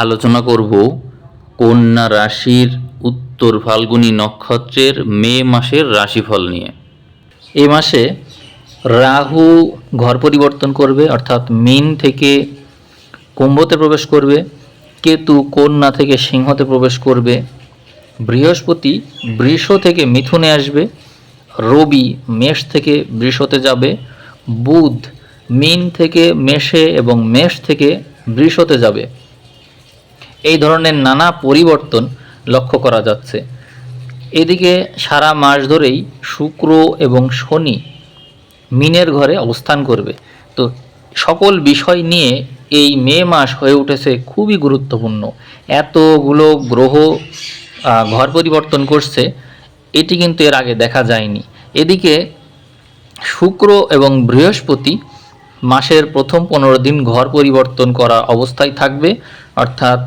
আলোচনা করব কন্যা রাশির উত্তর ফাল্গুনী নক্ষত্রের মে মাসের রাশিফল নিয়ে। এই মাসে রাহু ঘর পরিবর্তন করবে, অর্থাৎ মিন থেকে কুম্ভতে প্রবেশ করবে, কেতু কন্যা থেকে সিংহতে প্রবেশ করবে, বৃহস্পতি বৃষ থেকে মিথুনে আসবে, রবি মেষ থেকে বৃষতে যাবে, বুধ মিন থেকে মেষে এবং মেষ থেকে বৃষতে যাবে। এই ধরনের নানা পরিবর্তন লক্ষ্য করা যাচ্ছে। এদিকে সারা মাস ধরেই শুক্র এবং শনি মিনের ঘরে অবস্থান করবে। তো সকল বিষয় নিয়ে এই মে মাস হয়ে উঠেছে খুবই গুরুত্বপূর্ণ। এতগুলো গ্রহ ঘর পরিবর্তন করছে, এটি কিন্তু এর আগে দেখা যায়নি। এদিকে শুক্র এবং বৃহস্পতি মাসের প্রথম পনেরো দিন ঘর পরিবর্তন করা অবস্থায় থাকবে, অর্থাৎ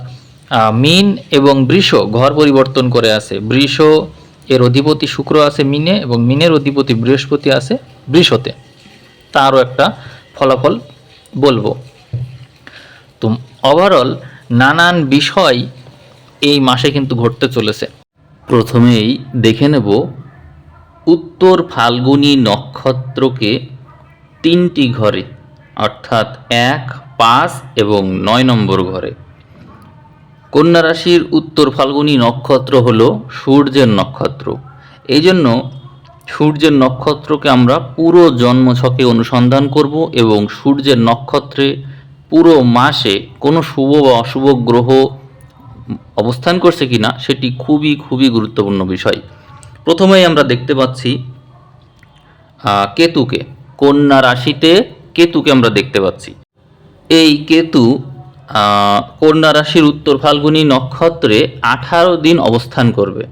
মিন এবং বৃষ ঘর পরিবর্তন করে আছে। বৃষ এর অধিপতি শুক্র আছে মিনে এবং মিনের অধিপতি বৃহস্পতি আছে বৃষতে। তারও একটা ফলাফল বলব। তো ওভারঅল নানান বিষয় এই মাসে কিন্তু ঘটতে চলেছে। প্রথমেই দেখে নেব উত্তর ফাল্গুনী নক্ষত্রকে তিনটি ঘরে, অর্থাৎ এক, পাঁচ এবং নয় নম্বর ঘরে। কন্যা রাশির উত্তর ফাল্গুনী নক্ষত্র হলো সূর্যের নক্ষত্র। এই জন্য সূর্যের নক্ষত্রকে আমরা পুরো জন্মছকে অনুসন্ধান করব এবং সূর্যের নক্ষত্রে পুরো মাসে কোনো শুভ বা অশুভ গ্রহ অবস্থান করছে কিনা সেটি খুবই খুবই গুরুত্বপূর্ণ বিষয়। প্রথমেই আমরা দেখতে পাচ্ছি কেতুকে। কন্যা রাশিতে কেতুকে আমরা দেখতে পাচ্ছি। এই কেতু কন্যা রাশির উত্তর ফাল্গুনী নক্ষত্রে আঠারো দিন অবস্থান করবে।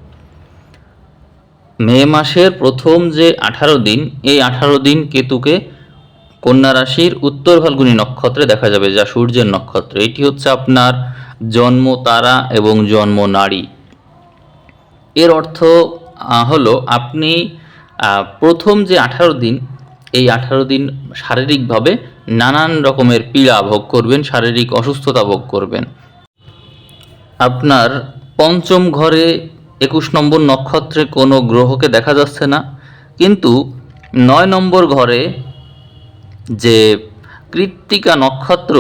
মে মাসের প্রথম যে আঠারো দিন, এই আঠারো দিন কেতুকে কন্যা রাশির উত্তর ফাল্গুনী নক্ষত্রে দেখা যাবে, যা সূর্যের নক্ষত্র। এটি হচ্ছে আপনার জন্ম তারা এবং জন্ম নারী। এর অর্থ হলো আপনি প্রথম যে আঠারো দিন এই আঠারো দিন শারীরিকভাবে নানান রকমের পীড়া ভোগ করবেন, শারীরিক অসুস্থতা ভোগ করবেন। আপনার পঞ্চম ঘরে একুশ নম্বর নক্ষত্রে কোনো গ্রহকে দেখা যাচ্ছে না, কিন্তু নয় নম্বর ঘরে যে কৃত্তিকা নক্ষত্র,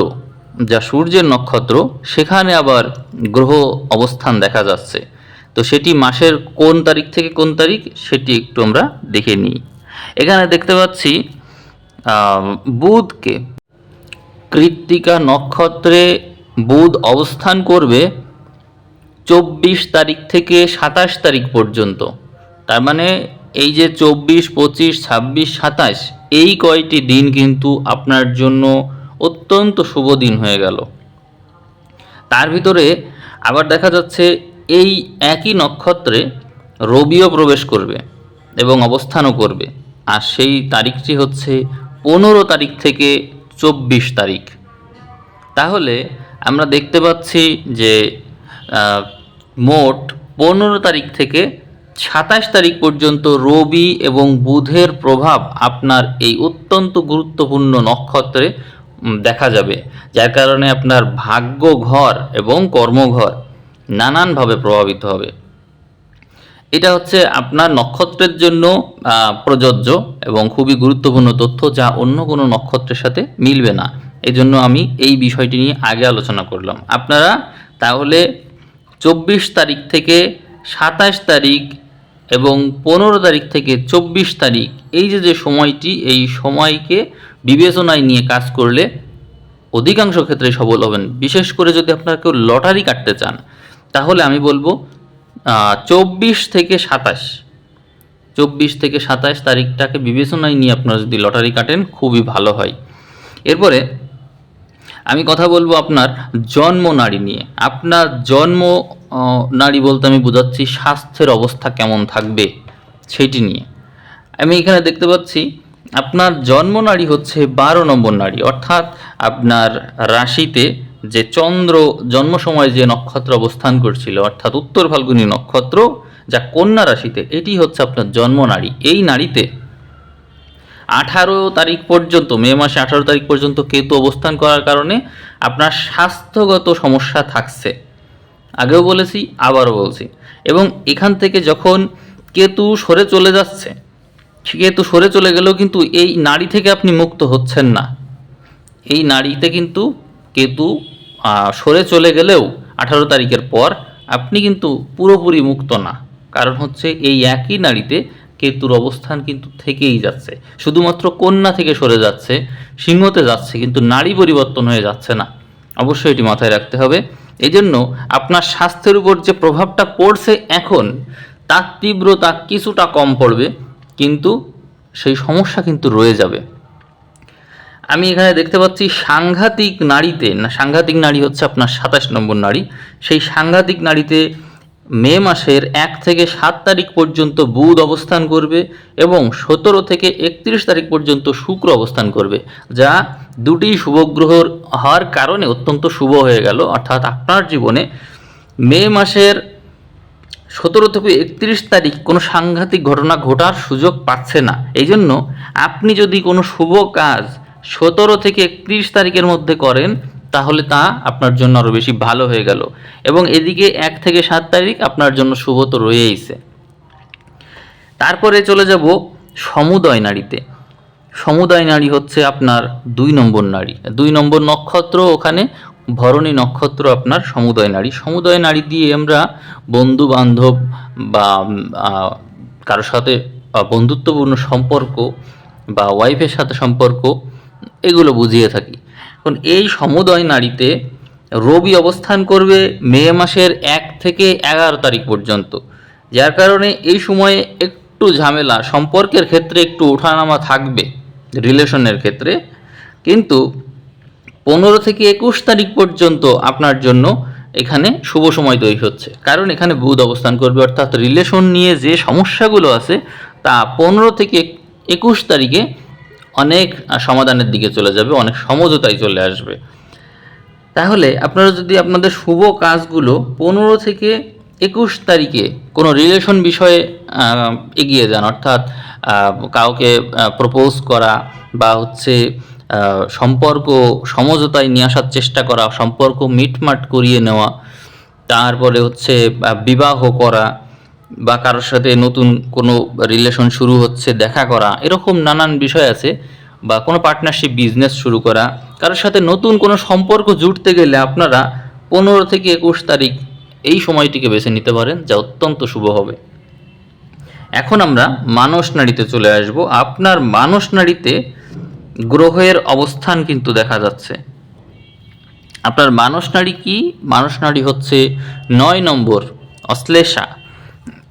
যা সূর্যের নক্ষত্র, সেখানে আবার গ্রহ অবস্থান দেখা যাচ্ছে। তো সেটি মাসের কোন তারিখ থেকে কোন তারিখ, সেটি একটু আমরা দেখে নিই। এখানে দেখতে পাচ্ছি বুধকে কৃত্তিকা নক্ষত্রে বুধ অবস্থান করবে চব্বিশ তারিখ থেকে সাতাশ তারিখ পর্যন্ত। তার মানে এই যে চব্বিশ, পঁচিশ, ছাব্বিশ, সাতাশ, এই কয়টি দিন কিন্তু আপনার জন্য অত্যন্ত শুভ দিন হয়ে গেল। তার ভিতরে আবার দেখা যাচ্ছে এই একই নক্ষত্রে রবিও প্রবেশ করবে। এবং অবস্থানও করবে। আর সেই তারিখটি হচ্ছে পনেরো তারিখ থেকে চব্বিশ তারিখ। তাহলে আমরা দেখতে পাচ্ছি যে মোট পনেরো তারিখ থেকে সাতাশ তারিখ পর্যন্ত রবি এবং বুধের প্রভাব আপনার এই অত্যন্ত গুরুত্বপূর্ণ নক্ষত্রে দেখা যাবে। যার কারণে আপনার ভাগ্য ঘর এবং কর্মঘর নানানভাবে প্রভাবিত হবে। এটা হচ্ছে আপনার নক্ষত্রের জন্য প্রযোজ্য এবং খুবই গুরুত্বপূর্ণ তথ্য যা অন্য কোনো নক্ষত্রের সাথে মিলবে না। এই জন্য আমি এই বিষয়টি নিয়ে আগে আলোচনা করলাম। আপনারা তাহলে চব্বিশ তারিখ থেকে সাতাশ তারিখ এবং পনেরো তারিখ থেকে চব্বিশ তারিখ এই যে যে সময়টি, এই সময়কে বিবেচনায় নিয়ে কাজ করলে অধিকাংশ ক্ষেত্রে সফল হবেন। বিশেষ করে যদি আপনারা কেউ লটারি কাটতে চান, তাহলে আমি বলব চব্বিশ থেকে সাতাশ। চব্বিশ থেকে সাতাশ তারিখটাকে বিবেচনায় নিয়ে আপনারা যদি লটারি কাটেন, খুবই ভালো হয়। এরপরে আমি কথা বলব আপনার জন্ম নারী নিয়ে। আপনার জন্ম নারী বলতে আমি বোঝাচ্ছি স্বাস্থ্যের অবস্থা কেমন থাকবে সেটি নিয়ে। আমি এখানে দেখতে পাচ্ছি, আপনার জন্ম নারী হচ্ছে বারো নম্বর নারী। অর্থাৎ আপনার রাশিতে যে চন্দ্র জন্ম সময় যে নক্ষত্র অবস্থান করছিল, অর্থাৎ উত্তর ফাল্গুনী নক্ষত্র, যা কন্যা রাশিতে, এটি হচ্ছে আপনার জন্ম নারী। এই নারীতে আঠারো তারিখ পর্যন্ত, মে মাসে আঠারো তারিখ পর্যন্ত কেতু অবস্থান করার কারণে আপনার স্বাস্থ্যগত সমস্যা থাকছে। আগেও বলেছি, আবারও বলছি। এবং এখান থেকে যখন কেতু সরে চলে যাচ্ছে, কেতু সরে চলে গেলেও কিন্তু এই নারী থেকে আপনি মুক্ত হচ্ছেন না। এই নাড়িতে কিন্তু কেতু সরে চলে গেলেও আঠারো তারিখের পর আপনি কিন্তু পুরোপুরি মুক্ত না। কারণ হচ্ছে এই একই নাড়িতে কেতুর অবস্থান কিন্তু থেকেই যাচ্ছে। শুধুমাত্র কন্যা থেকে সরে যাচ্ছে, সিংহতে যাচ্ছে, কিন্তু নাড়ি পরিবর্তন হয়ে যাচ্ছে না। অবশ্যই এটি মাথায় রাখতে হবে। এই জন্য আপনার স্বাস্থ্যের উপর যে প্রভাবটা পড়ছে এখন, তার তীব্রতা কিছুটা কম পড়বে, কিন্তু সেই সমস্যা কিন্তু রয়ে যাবে। আমি এখানে দেখতে পাচ্ছি সাংঘাতিক নারীতে, না, সাংঘাতিক নারী হচ্ছে আপনার সাতাশ নম্বর নারী। সেই সাংঘাতিক নারীতে মে মাসের এক থেকে সাত তারিখ পর্যন্ত বুধ অবস্থান করবে এবং সতেরো থেকে একত্রিশ তারিখ পর্যন্ত শুক্র অবস্থান করবে, যা দুটি শুভগ্রহর হওয়ার কারণে অত্যন্ত শুভ হয়ে গেল। অর্থাৎ আপনার জীবনে মে মাসের সতেরো থেকে একত্রিশ তারিখ কোনো সাংঘাতিক ঘটনা ঘটার সুযোগ পাচ্ছে না। এই জন্য আপনি যদি কোনো শুভ কাজ সতেরো থেকে একত্রিশ তারিখের মধ্যে করেন, তাহলে তা আপনার জন্য আরও বেশি ভালো হয়ে গেল। এবং এদিকে এক থেকে সাত তারিখ আপনার জন্য শুভ তো রয়েইছে। তারপরে চলে যাব সমুদয় নারীতে। সমুদয় নারী হচ্ছে আপনার দুই নম্বর নারী। দুই নম্বর নক্ষত্র ওখানে, ভরণী নক্ষত্র আপনার সমুদয় নারী। সমুদয় নারী দিয়ে আমরা বন্ধু বান্ধব বা কারোর সাথে বন্ধুত্বপূর্ণ সম্পর্ক বা ওয়াইফের সাথে সম্পর্ক এগুলো বুঝিয়ে থাকি। এখন এই সমুদয় নারীতে রবি অবস্থান করবে মে মাসের এক থেকে এগারো তারিখ পর্যন্ত। যার কারণে এই সময়ে একটু ঝামেলা, সম্পর্কের ক্ষেত্রে একটু ওঠানামা থাকবে, রিলেশনের ক্ষেত্রে। কিন্তু পনেরো থেকে একুশ তারিখ পর্যন্ত আপনার জন্য এখানে শুভ সময় তৈরি হচ্ছে। কারণ এখানে বুধ অবস্থান করবে, অর্থাৎ রিলেশন নিয়ে যে সমস্যাগুলো আছে, তা পনেরো থেকে একুশ তারিখে অনেক সমাধানের দিকে চলে যাবে, অনেক সমঝোতায় চলে আসবে। তাহলে আপনারা যদি আপনাদের শুভ কাজগুলো পনেরো থেকে একুশ তারিখে কোনো রিলেশন বিষয়ে এগিয়ে যান, অর্থাৎ কাউকে প্রপোজ করা বা হচ্ছে সম্পর্ক সমঝোতায় নিয়ে আসার চেষ্টা করা, সম্পর্ক মিটমাট করিয়ে নেওয়া, তারপরে হচ্ছে বিবাহ করা বা কারোর সাথে নতুন কোনো রিলেশন শুরু হচ্ছে, দেখা করা, এরকম নানান বিষয় আছে বা কোনো পার্টনারশিপ বিজনেস শুরু করা, কারোর সাথে নতুন কোনো সম্পর্ক জুটতে গেলে আপনারা পনেরো থেকে একুশ তারিখ এই সময়টিকে বেছে নিতে পারেন, যা অত্যন্ত শুভ হবে। এখন আমরা মানস নাড়িতে চলে আসব। আপনার মানস নাড়িতে গ্রহের অবস্থান কিন্তু দেখা যাচ্ছে। আপনার মানস নাড়ি কি? মানস নাড়ি হচ্ছে নয় নম্বর অশ্লেষা।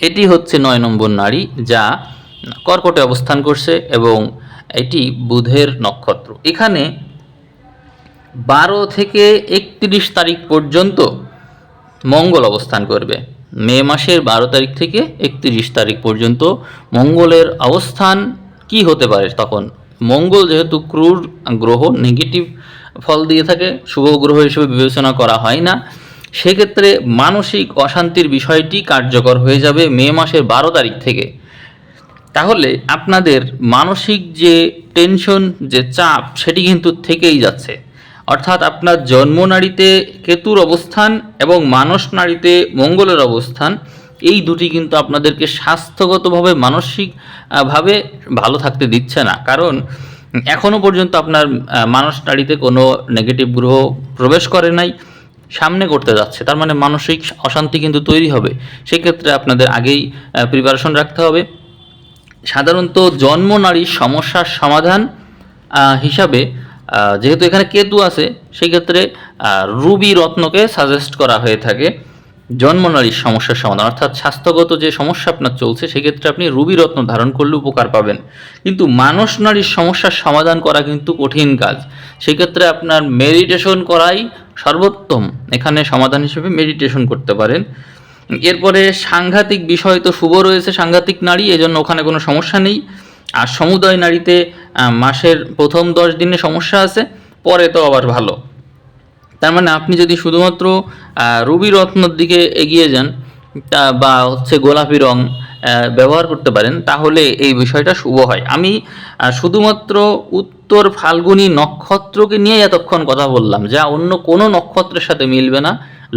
এটি হচ্ছে নয় নম্বর নারী যা কর্কটে অবস্থান করছে এবং এটি বুধের নক্ষত্র। এখানে বারো থেকে একত্রিশ তারিখ পর্যন্ত মঙ্গল অবস্থান করবে। মে মাসের বারো তারিখ থেকে একত্রিশ তারিখ পর্যন্ত মঙ্গলের অবস্থান কি হতে পারে তখন? মঙ্গল যেহেতু ক্রুর গ্রহ নেগেটিভ ফল দিয়ে থাকে, শুভ গ্রহ হিসেবে বিবেচনা করা হয় না। সেক্ষেত্রে মানসিক অশান্তির বিষয়টি কার্যকর হয়ে যাবে মে মাসের বারো তারিখ থেকে। তাহলে আপনাদের মানসিক যে টেনশন, যে চাপ, সেটি কিন্তু থেকেই যাচ্ছে। অর্থাৎ আপনার জন্ম নাড়িতে কেতুর অবস্থান এবং মানস নাড়িতে মঙ্গলের অবস্থান, এই দুটি কিন্তু আপনাদেরকে স্বাস্থ্যগতভাবে মানসিকভাবে ভালো থাকতে দিচ্ছে না। কারণ এখনও পর্যন্ত আপনার মানস নাড়িতে কোনো নেগেটিভ গ্রহ প্রবেশ করে নাই। সামনে করতে যাচ্ছে, তার মানে মানসিক অশান্তি কিন্তু তৈরি হবে। সেক্ষেত্রে আপনাদের আগেই প্রিপারেশন রাখতে হবে। সাধারণত জন্ম নারীর সমস্যার সমাধান হিসাবে যেহেতু এখানে কেতু আছে সেই ক্ষেত্রে রুবি রত্নকে সাজেস্ট করা হয়ে থাকে জন্ম নারীর সমস্যার সমাধান। অর্থাৎ স্বাস্থ্যগত যে সমস্যা আপনার চলছে, সেক্ষেত্রে আপনি রুবি রত্ন ধারণ করলে উপকার পাবেন। কিন্তু মানস নারীর সমস্যার সমাধান করা কিন্তু কঠিন কাজ। সেক্ষেত্রে আপনার মেডিটেশন করাই সর্বোত্তম। এখানে সমাধান হিসেবে মেডিটেশন করতে পারেন। এরপরে সাংঘাতিক বিষয় তো শুভ রয়েছে, সাংঘাতিক নারী, এজন্য ওখানে কোনো সমস্যা নেই। আর সমুদয় নারীতে মাসের প্রথম দশ দিনে সমস্যা আছে, পরে তো আবার ভালো। তার মানে আপনি যদি শুধুমাত্র রুবি রত্নর দিকে এগিয়ে যান, তা বা হচ্ছে গোলাপি রং ব্যবহার করতে পারেন, তাহলে এই বিষয়টা শুভ হয়। আমি শুধুমাত্র উত্তর ফাল্গুনী নক্ষত্রকে নিয়ে এতক্ষণ কথা বললাম, যা অন্য কোনো নক্ষত্রের সাথে মিলবে না।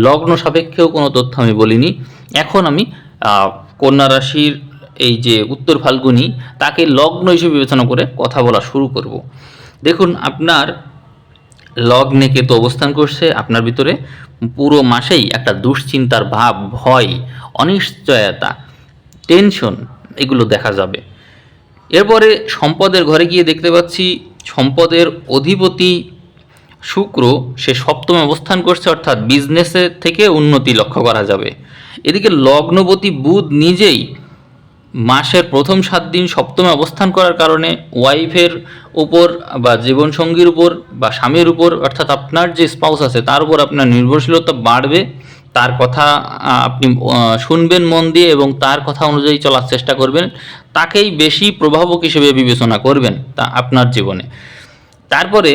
লগ্ন সাপেক্ষেও কোনো তথ্য আমি বলিনি। এখন আমি কন্যা রাশির এই যে উত্তর ফাল্গুনী, তাকে লগ্ন হিসেবে বিবেচনা করে কথা বলা শুরু করব। দেখুন, আপনার লগ্নে কেতু অবস্থান করছে, আপনার ভিতরে পুরো মাসেই একটা দুশ্চিন্তার ভাব, ভয়, অনিশ্চয়তা টেনশন এগুলো দেখা যাবে। এরপরে সম্পদের ঘরে গিয়ে দেখতে পাচ্ছি সম্পদের অধিপতি শুক্র সে সপ্তমে অবস্থান করছে, অর্থাৎ বিজনেসের থেকে উন্নতি লক্ষ্য করা যাবে। এদিকে লগ্নপতি বুধ নিজেই মাসের প্রথম সাত দিন সপ্তমে অবস্থান করার কারণে ওয়াইফের উপর বা জীবনসঙ্গীর উপর বা স্বামীর উপর, অর্থাৎ আপনার যে স্পাউস আছে, তার উপর আপনার নির্ভরশীলতা বাড়বে। তার কথা আপনি শুনবেন মন দিয়ে এবং তার কথা অনুযায়ী চলার চেষ্টা করবেন। তাকেই বেশি প্রভাবক হিসেবে বিবেচনা করবেন তা আপনার জীবনে। তারপরে,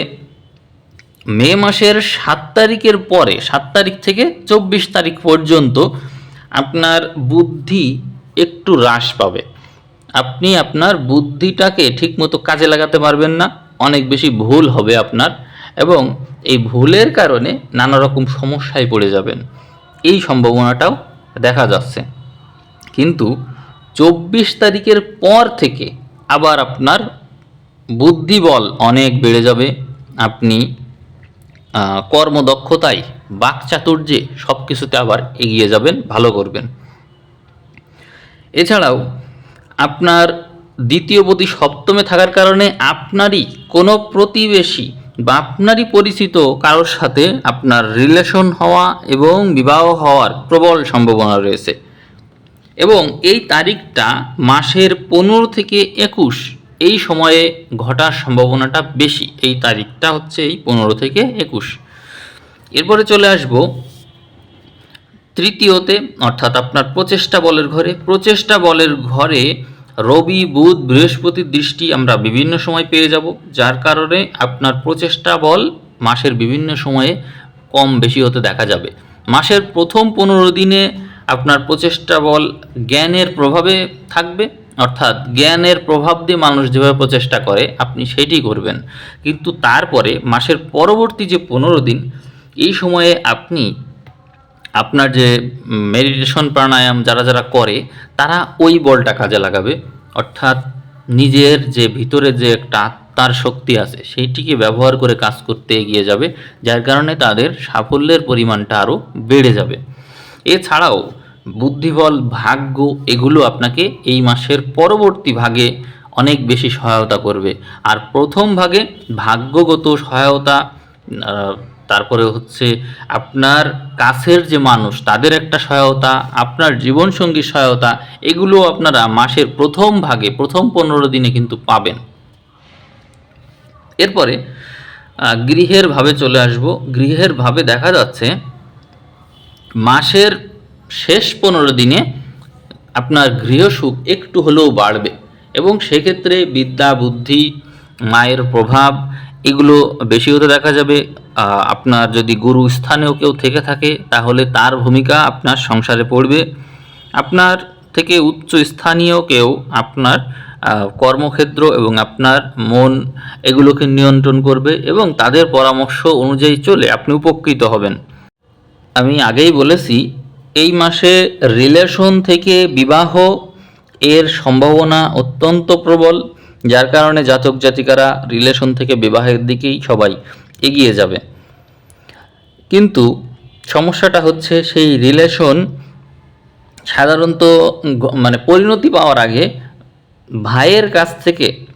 মে মাসের সাত তারিখের পরে, সাত তারিখ থেকে চব্বিশ তারিখ পর্যন্ত আপনার বুদ্ধি একটু হ্রাস পাবে। আপনি আপনার বুদ্ধিটাকে ঠিকমতো কাজে লাগাতে পারবেন না, অনেক বেশি ভুল হবে আপনার এবং এই ভুলের কারণে নানা রকম সমস্যায় পড়ে যাবেন। এই সম্ভাবনাটাও দেখা যাচ্ছে। কিন্তু চব্বিশ তারিখের পর থেকে আবার আপনার বুদ্ধিবল অনেক বেড়ে যাবে। আপনি কর্মদক্ষতায় বাকচাতুর্যে সব কিছুতে আবার এগিয়ে যাবেন, ভালো করবেন। এছাড়াও আপনার দ্বিতীয় প্রতি সপ্তমে থাকার কারণে আপনারই কোনো প্রতিবেশী বা আপনারই পরিচিত কারোর সাথে আপনার রিলেশন হওয়া এবং বিবাহ হওয়ার প্রবল সম্ভাবনা রয়েছে। এবং এই তারিখটা মাসের পনেরো থেকে একুশ, এই সময়ে ঘটার সম্ভাবনাটা বেশি। এই তারিখটা হচ্ছে এই পনেরো থেকে একুশ। এরপরে চলে আসব তৃতীয়তে, অর্থাৎ আপনার প্রচেষ্টা বলের ঘরে। প্রচেষ্টা বলের ঘরে রবি, বুধ, বৃহস্পতির দৃষ্টি আমরা বিভিন্ন সময় পেয়ে যাব, যার কারণে আপনার প্রচেষ্টা বল মাসের বিভিন্ন সময়ে কম বেশি হতে দেখা যাবে। মাসের প্রথম পনেরো দিনে আপনার প্রচেষ্টা বল জ্ঞানের প্রভাবে থাকবে, অর্থাৎ জ্ঞানের প্রভাব দিয়ে মানুষ যেভাবে প্রচেষ্টা করে, আপনি সেটি করবেন। কিন্তু তারপরে মাসের পরবর্তী যে পনেরো দিন, এই সময়ে আপনি আপনার যে মেডিটেশন প্রাণায়াম যারা যারা করে, তারা ওই বলটা কাজে লাগাবে। অর্থাৎ নিজের যে ভিতরে যে একটা আত্মার শক্তি আছে, সেইটিকে ব্যবহার করে কাজ করতে এগিয়ে যাবে, যার কারণে তাদের সাফল্যের পরিমাণটা আরও বেড়ে যাবে। এছাড়াও বুদ্ধিবল, ভাগ্য এগুলো আপনাকে এই মাসের পরবর্তী ভাগে অনেক বেশি সহায়তা করবে। আর প্রথম ভাগে ভাগ্যগত সহায়তা তারপরে হচ্ছে আপনার কাছের যে মানুষ, তাদের একটা সহায়তা, আপনার জীবনসঙ্গীর সহায়তা এগুলো আপনারা মাসের প্রথম ভাগে, প্রথম পনেরো দিনে কিন্তু পাবেন। এরপরে গৃহের ভাবে চলে আসব। গৃহের ভাবে দেখা যাচ্ছে, মাসের শেষ পনেরো দিনে আপনার গৃহসুখ একটু হলেও বাড়বে এবং সেক্ষেত্রে বিদ্যা, বুদ্ধি, মায়ের প্রভাব এগুলো বেশি হতে দেখা যাবে। আপনার যদি গুরু স্থানেও কেউ থেকে থাকে, তাহলে তার ভূমিকা আপনার সংসারে পড়বে। আপনার থেকে উচ্চ স্থানীয় কেউ আপনার কর্মক্ষেত্র এবং আপনার মন এগুলোকে নিয়ন্ত্রণ করবে এবং তাদের পরামর্শ অনুযায়ী চলে আপনি উপকৃত হবেন। আমি আগেই বলেছি, এই মাসে রিলেশন থেকে বিবাহ এর সম্ভাবনা অত্যন্ত প্রবল। যার কারণে জাতক জাতিকারা রিলেশন থেকে বিবাহের দিকেই সবাই এগিয়ে যাবে। কিন্তু সমস্যাটা হচ্ছে সেই রিলেশন সাধারণত মানে পরিণতি পাওয়ার আগে ভাইয়ের কাছ থেকে,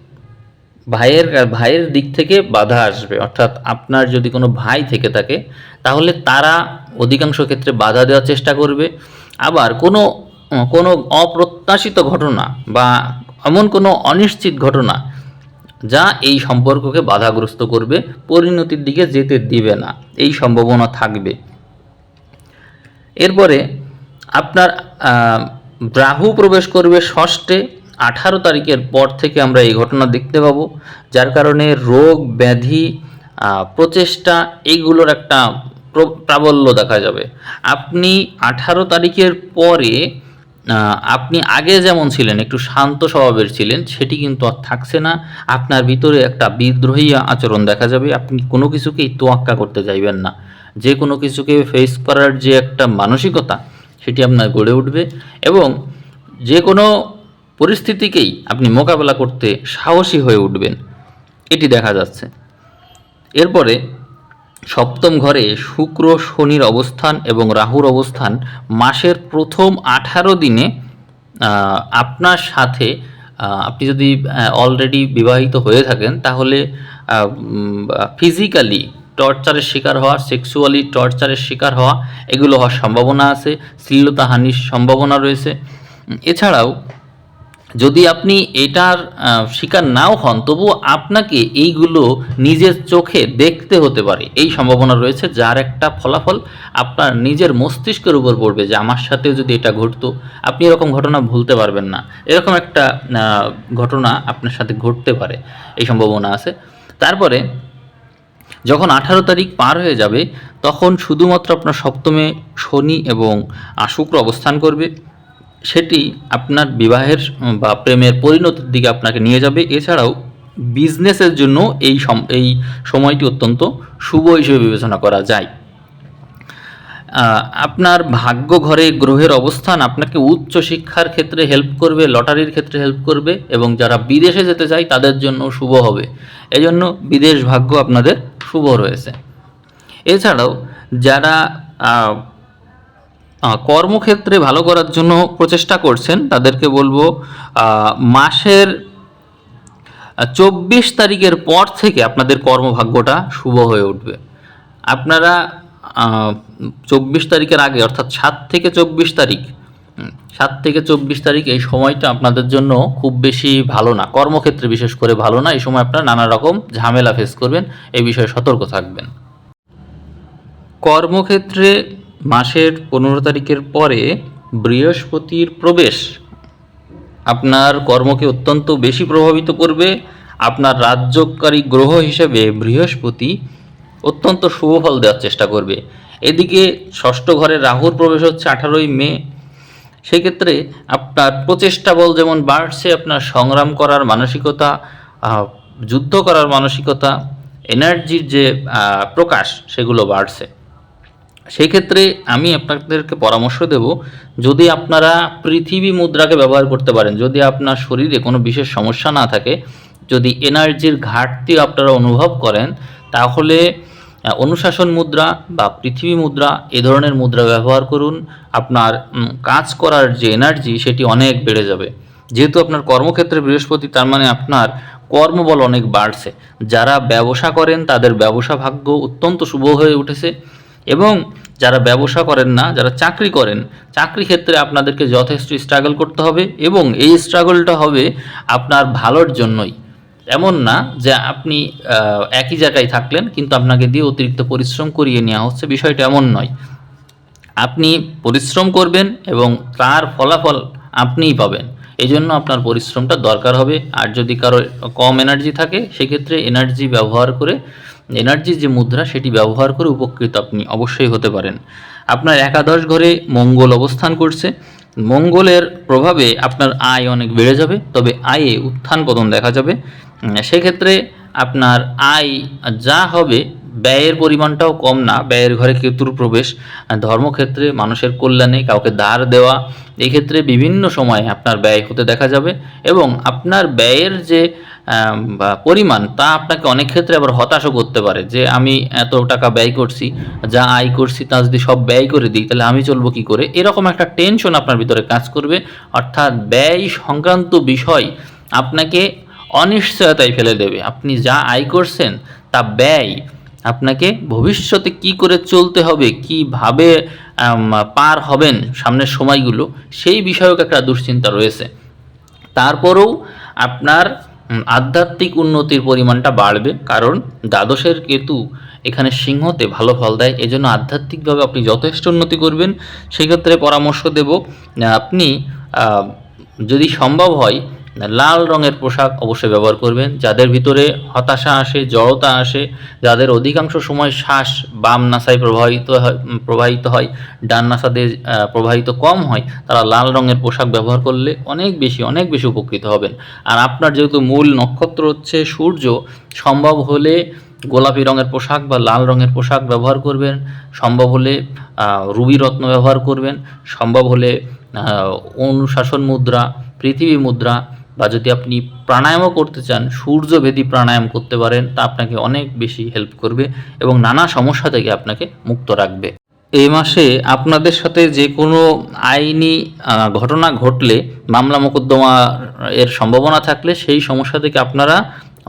ভাইয়ের ভাইয়ের দিক থেকে বাধা আসবে। অর্থাৎ আপনার যদি কোনো ভাই থেকে থাকে, তাহলে তারা অধিকাংশ ক্ষেত্রে বাধা দেওয়ার চেষ্টা করবে। আবার কোনো কোনো অপ্রত্যাশিত ঘটনা বা এমন কোনো অনিশ্চিত ঘটনা যা এই সম্পর্ককে বাধাগ্রস্ত করবে, পরিণতির দিকে যেতে দিবে না। এই সম্ভাবনা থাকবে। এরপরে আপনার রাহু প্রবেশ করবে ষষ্ঠে, আঠারো তারিখের পর থেকে আমরা এই ঘটনা দেখতে পাবো, যার কারণে রোগ, ব্যাধি প্রচেষ্টা এইগুলোর একটা প্র- প্রাবল্য দেখা যাবে। আপনি আঠারো তারিখের পরে আপনি আগে যেমন ছিলেন, একটু শান্ত স্বভাবের ছিলেন, সেটি কিন্তু আর থাকছে না। আপনার ভিতরে একটা বিদ্রোহী আচরণ দেখা যাবে। আপনি কোনো কিছুকেই তোয়াক্কা করতে চাইবেন না। যে কোনো কিছুকে ফেস করার যে একটা মানসিকতা, সেটি আপনার গড়ে উঠবে এবং যে কোনো পরিস্থিতিকেই আপনি মোকাবেলা করতে সাহসী হয়ে উঠবেন। এটি দেখা যাচ্ছে। এরপরে সপ্তম ঘরে শুক্র, শনির অবস্থান এবং রাহুর অবস্থান মাসের প্রথম আঠারো দিনে আপনার সাথে আপনি যদি অলরেডি বিবাহিত হয়ে থাকেন, তাহলে ফিজিক্যালি টর্চারের শিকার হওয়া সেক্সুয়ালি টর্চারের শিকার হওয়া, এগুলো হওয়ার সম্ভাবনা আছে, শ্লীলতাহানির সম্ভাবনা রয়েছে। এছাড়াও যদি আপনি এটার শিকার নাও হন, তবুও আপনাকে এইগুলো নিজের চোখে দেখতে হতে পারে। এই সম্ভাবনা রয়েছে যার একটা ফলাফল আপনার নিজের মস্তিষ্কের উপর পড়বে যে, আমার সাথেও যদি এটা ঘটতো, আপনি এরকম ঘটনা ভুলতে পারবেন না। এরকম একটা ঘটনা আপনার সাথে ঘটতে পারে, এই সম্ভাবনা আছে। তারপরে, যখন আঠারো তারিখ পার হয়ে যাবে, তখন শুধুমাত্র আপনার সপ্তমে শনি এবং শুক্র অবস্থান করবে। সেটি আপনার বিবাহের বা প্রেমের পরিণতির দিকে আপনাকে নিয়ে যাবে। এছাড়াও বিজনেসের জন্য এই এই সময়টি অত্যন্ত শুভ হিসেবে বিবেচনা করা যায়। আপনার ভাগ্য ঘরে গ্রহের অবস্থান আপনাকে উচ্চ শিক্ষার ক্ষেত্রে হেল্প করবে, লটারির ক্ষেত্রে হেল্প করবে এবং যারা বিদেশে যেতে চায় তাদের জন্য শুভ হবে। এজন্য বিদেশ ভাগ্য আপনাদের শুভ রয়েছে। এছাড়াও যারা কর্মক্ষেত্রে ভালো করার জন্য প্রচেষ্টা করছেন। তাদেরকে বলব মাসের চব্বিশ তারিখের পর থেকে আপনাদের কর্মভাগ্যটা শুভ হয়ে উঠবে। আপনারা চব্বিশ তারিখের আগে, অর্থাৎ সাত থেকে চব্বিশ তারিখ সাত থেকে চব্বিশ তারিখ এই সময়টা আপনাদের জন্য খুব বেশি ভালো না। কর্মক্ষেত্রে বিশেষ করে ভালো না, এই সময় আপনারা নানা রকম ঝামেলা ফেস করবেন এই বিষয়ে সতর্ক থাকবেন। কর্মক্ষেত্রে মাসের পনেরো তারিখের পরে বৃহস্পতির প্রবেশ। আপনার কর্মকে অত্যন্ত বেশি প্রভাবিত করবে। আপনার রাজ্যকারী গ্রহ হিসেবে বৃহস্পতি অত্যন্ত শুভ ফল দেওয়ার চেষ্টা করবে। এদিকে ষষ্ঠ ঘরে রাহুর প্রবেশ হচ্ছে আঠারোই মে। সেক্ষেত্রে আপনার প্রচেষ্টা বল যেমন বাড়ছে, আপনার সংগ্রাম করার মানসিকতা যুদ্ধ করার মানসিকতা, এনার্জির যে প্রকাশ, সেগুলো বাড়ছে। সেই ক্ষেত্রে আমি আপনাদেরকে পরামর্শ দেব, যদি আপনারা পৃথিবী মুদ্রাকে ব্যবহার করতে পারেন, যদি আপনার শরীরে কোনো বিশেষ সমস্যা না থাকে, যদি এনার্জির ঘাটতি আপনারা অনুভব করেন, তাহলে অনুশাসন মুদ্রা বা পৃথিবী মুদ্রা এ ধরনের মুদ্রা ব্যবহার করুন। আপনার কাজ করার যে এনার্জি, সেটি অনেক বেড়ে যাবে। যেহেতু আপনার কর্মক্ষেত্রে বৃহস্পতি, তার মানে আপনার কর্মবল অনেক বাড়ছে। যারা ব্যবসা করেন, তাদের ব্যবসা ভাগ্য অত্যন্ত শুভ হয়ে উঠেছে। এবং যারা ব্যবসা করেন না, যারা চাকরি করেন, চাকরি ক্ষেত্রে আপনাদেরকে যথেষ্ট স্ট্রাগল করতে হবে এবং এই স্ট্রাগলটা হবে আপনার ভালোর জন্যই। এমন না যে আপনি একই জায়গায় থাকলেন, কিন্তু আপনাকে দিয়ে অতিরিক্ত পরিশ্রম করিয়ে নেওয়া হচ্ছে, বিষয়টা এমন নয়। আপনি পরিশ্রম করবেন এবং তার ফলাফল আপনিই পাবেন। এই জন্য আপনার পরিশ্রমটা দরকার হবে। আর যদি কারও কম এনার্জি থাকে, সেক্ষেত্রে এনার্জি ব্যবহার করে এনার্জির যে মুদ্রা, সেটি ব্যবহার করে উপকৃত আপনি অবশ্যই হতে পারেন। আপনার একাদশ ঘরে মঙ্গল অবস্থান করছে। মঙ্গলের প্রভাবে আপনার আয় অনেক বেড়ে যাবে, তবে আয়ে উত্থান পতন দেখা যাবে। সেক্ষেত্রে আপনার আয় যা হবে ব্যয়ের পরিমাণটাও কম না, ব্যয়ের ঘরে কেতুর প্রবেশ ধর্মক্ষেত্রে মানুষের কল্যাণে কাউকে ধার দেওয়া এই ক্ষেত্রে বিভিন্ন সময়ে আপনার ব্যয় হতে দেখা যাবে এবং আপনার ব্যয়ের যে পরিমাণ তা আপনাকে অনেক ক্ষেত্রে আবার হতাশও করতে পারে যে, আমি এত টাকা ব্যয় করছি, যা আয় করছি তা যদি সব ব্যয় করে দিই, তাহলে আমি চলবো কি করে? এরকম একটা টেনশন আপনার ভিতরে কাজ করবে, অর্থাৎ ব্যয় সংক্রান্ত বিষয় আপনাকে অনিশ্চয়তায় ফেলে দেবে। আপনি যা আয় করছেন, তা ব্যয় আপনাকে ভবিষ্যতে কি করে চলতে হবে, কীভাবে পার হবেন সামনের সময়গুলো, সেই বিষয়ক একটা দুশ্চিন্তা রয়েছে। তারপরেও আপনার আধ্যাত্মিক উন্নতির পরিমাণটা বাড়বে, কারণ দ্বাদশের কেতু এখানে সিংহতে ভালো ফল দেয়, এজন্য আধ্যাত্মিকভাবে আপনি যথেষ্ট উন্নতি করবেন। সেক্ষেত্রে পরামর্শ দেব, আপনি যদি সম্ভব হয় লাল রঙের পোশাক অবশ্যই ব্যবহার করবেন। যাদের ভিতরে হতাশা আসে, জড়তা আসে, যাদের অধিকাংশ সময় শ্বাস বাম নাসায় প্রবাহিত হয় প্রবাহিত হয়, ডান নাসাতে প্রবাহিত কম হয়, তারা লাল রঙের পোশাক ব্যবহার করলে অনেক বেশি অনেক বেশি উপকৃত হবেন। আর আপনার যেহেতু মূল নক্ষত্র হচ্ছে সূর্য, সম্ভব হলে গোলাপি রঙের পোশাক বা লাল রঙের পোশাক ব্যবহার করবেন। সম্ভব হলে রুবি রত্ন ব্যবহার করবেন। সম্ভব হলে অনুশাসন মুদ্রা, পৃথিবী মুদ্রা বা যদি আপনি প্রাণায়ামও করতে চান সূর্যভেদী প্রাণায়াম করতে পারেন, তা আপনাকে অনেক বেশি হেল্প করবে এবং নানা সমস্যা থেকে আপনাকে মুক্ত রাখবে। এই মাসে আপনাদের সাথে যে কোনো আইনি ঘটনা ঘটলে, মামলা মোকদ্দমা এর সম্ভাবনা থাকলে সেই সমস্যা থেকে আপনারা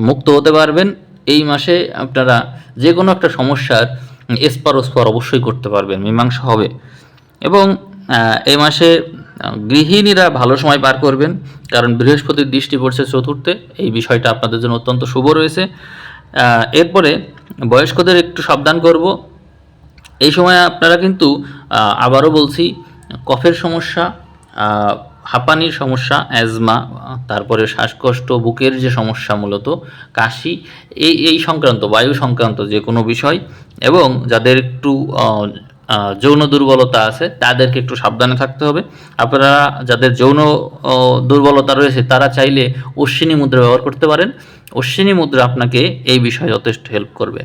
মুক্ত হতে পারবেন। এই মাসে আপনারা যে কোনো একটা সমস্যার এসপার ওসপার অবশ্যই করতে পারবেন, মীমাংসা হবে। এবং এই মাসে গৃহিণীরা ভালো সময় পার করবেন, কারণ বৃহস্পতির দৃষ্টি পড়ছে চতুর্থে। এই বিষয়টা আপনাদের জন্য অত্যন্ত শুভ রয়েছে। এরপরে বয়স্কদের একটু সাবধান করব। এই সময় আপনারা কিন্তু আবারও বলছি, কফের সমস্যা হাঁপানির সমস্যা, অ্যাজমা, তারপরে শ্বাসকষ্ট, বুকের যে সমস্যা মূলত, কাশি, এই এই সংক্রান্ত, বায়ু সংক্রান্ত যে কোনো বিষয়, এবং যাদের একটু যৌন দুর্বলতা আছে, তাদেরকে একটু সাবধানে থাকতে হবে। আপনারা যাদের যৌন দুর্বলতা রয়েছে, তারা চাইলে অশ্বিনী মুদ্রা ব্যবহার করতে পারেন। অশ্বিনী মুদ্রা আপনাকে এই বিষয়ে যথেষ্ট হেল্প করবে।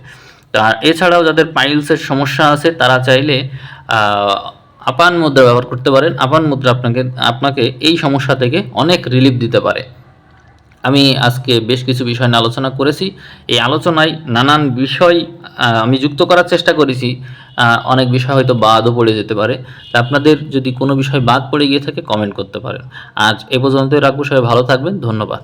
তা এছাড়াও যাদের পাইলসের সমস্যা আছে, তারা চাইলে আপান মুদ্রা ব্যবহার করতে পারেন। আপান মুদ্রা আপনাকে আপনাকে এই সমস্যা থেকে অনেক রিলিফ দিতে পারে। আমি আজকে বেশ কিছু বিষয় নিয়ে আলোচনা করেছি। এই আলোচনায় নানান বিষয় আমি যুক্ত করার চেষ্টা করেছি। অনেক বিষয় হয়তো বাদও পড়ে যেতে পারে। তা আপনাদের যদি কোনো বিষয় বাদ পড়ে গিয়ে থাকে কমেন্ট করতে পারেন। আজ এ পর্যন্তই রাখব। সবাই ভালো থাকবেন। ধন্যবাদ।